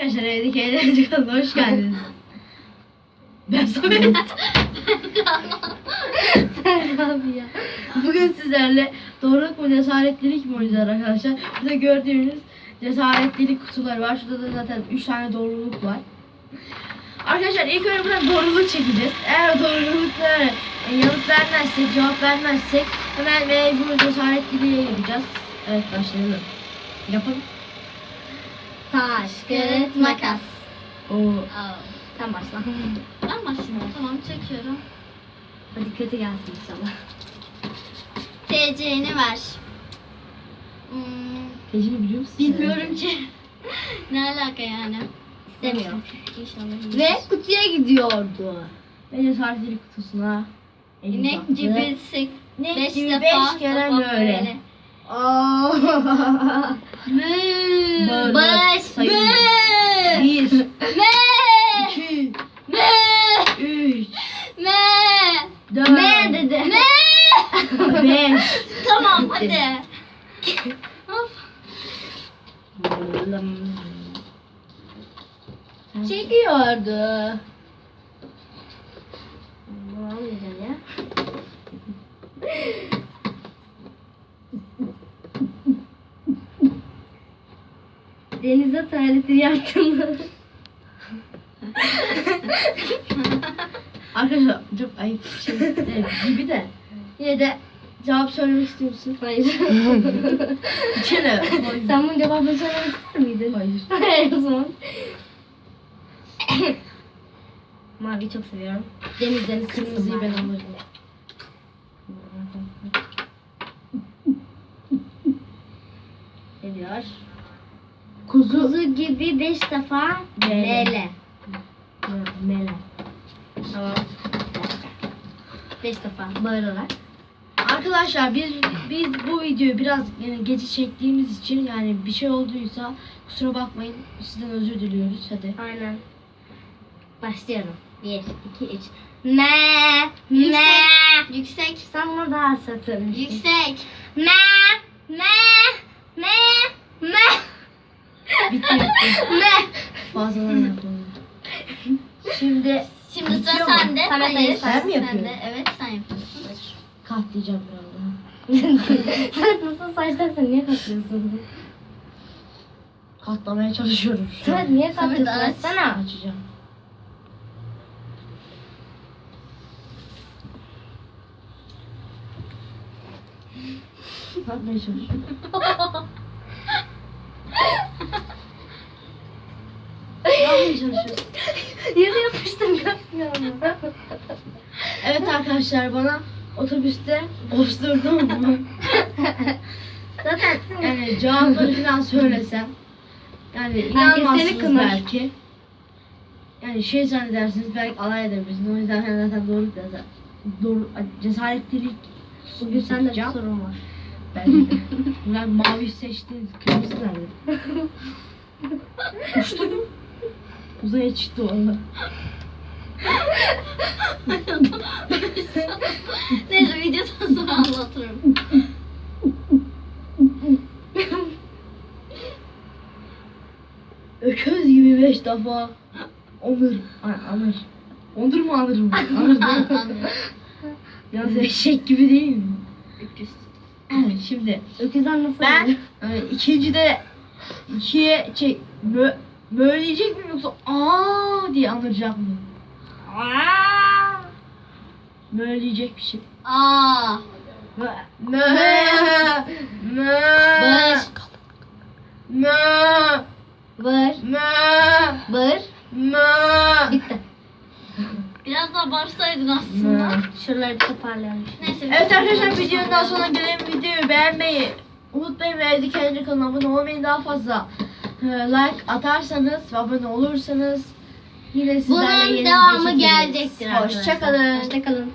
Arkadaşlar evdeki eğlence kanalına hoş geldiniz. Ben Samet. Abi ya. Bugün sizlerle doğruluk mu cesaretlilik mi oynayacağız arkadaşlar. Burada gördüğünüz cesaretlilik kutuları var. Şurada da zaten 3 tane doğruluk var. Arkadaşlar ilk önce buradan doğruluk çekeceğiz. Eğer doğruluklara e, yanıt vermezsek, cevap vermezsek hemen mecbur cesaretliliğe yapacağız. Evet başlayalım. Yapalım. Taş, kağıt, makas. Oo. Aa, Sen başla. Ben başlıyorum. Tamam çekiyorum. Hadi kötü gelsin inşallah. TC'ni ver. Hmm, Tecini biliyor musun? bilmiyorum ki. ne alaka yani? İstemiyorum. İnşallah. Ve kutuya gidiyordu. Ve cesaretlilik kutusuna. elim İnek baktı. gibi sek İnek beş gibi defa beş kere defa böyle. Böyle. Baş. Sayın. Mı. Bir, Me. iki, Me. üç, Me. dört, Ne dedi? Me. beş. tamam hadi. Çekiyordu. Ne olmayacak ya? Denize tuvaleti yaptım. Arkadaşlar çok ayıp bir şey gibi de. Yine de cevap söylemek istiyor musun? Hayır. İçine. Sen bunun cevabını söylemek ister miydin? Hayır. Hayır o zaman. Mavi çok seviyorum. Deniz deniz Kırmızıyı ben alırım. Seviyor. Kuzu. Kuzu gibi beş defa Mele. mele. Mele. Tamam. Beş defa bağırarak. Arkadaşlar biz biz bu videoyu biraz yani gece çektiğimiz için yani bir şey olduysa kusura bakmayın. Sizden özür diliyoruz. Hadi. Aynen. Başlıyorum. Bir, iki, üç. Me, Yüksek. me. Yüksek. Sen bunu daha satın. Yüksek. Me, me, Bitti bitti. me. Fazladan yapalım. Şimdi Şimdi sıra Bitiyor mu? sende. Sen Hayır. hayır, sen mi yapıyorsun? Sende. Evet sen yapıyorsun. katlayacağım birazdan. Sen nasıl saçlarsan niye katlıyorsun? Katlamaya çalışıyorum şu an. Sen niye Samet katlıyorsun? aç. Açsana. Açacağım. Katmaya çalışıyorum. Yapmaya çalışıyorum. Yere yapıştım yapmıyorum. Evet arkadaşlar bana otobüste osturdum mu? Zaten yani cevapları falan söylesem yani inanmazsınız kınar. belki. Yani şey zannedersiniz belki alay edebilirsiniz. O yüzden ben zaten doğru zaten doğru cesaretlilik Bugün sende bir seçeceğim. sorun var. Ben de. Ben mavi seçtiniz. Kırmızı nerede? Uçtu mu? Uzaya çıktı onlar. Neyse videodan sonra anlatırım. Öküz gibi beş defa onur. Anır. Ondur mu anır mı? Anır değil mi? Yalnız eşek gibi değil mi? Öküz. Evet şimdi Öküzden nasıl ben e, ikinci de ikiye şey mö, möleyecek mi yoksa aa diye anıracak mı? Möleyecek bir şey. Aa. Mö mö mö mö Bağır. mö Bağır. mö Bitti. Biraz daha bağırsaydın aslında. mö. Şuraları toparlayalım. Neyse. Evet arkadaşlar videonun daha sonra gelen videoyu beğenmeyi unutmayın ve kendi kanalına abone olmayı daha fazla like atarsanız ve abone olursanız yine sizlerle Bunun yeni devamı video çekeriz. gelecektir arkadaşlar. Hoşçakalın. Hoşçakalın.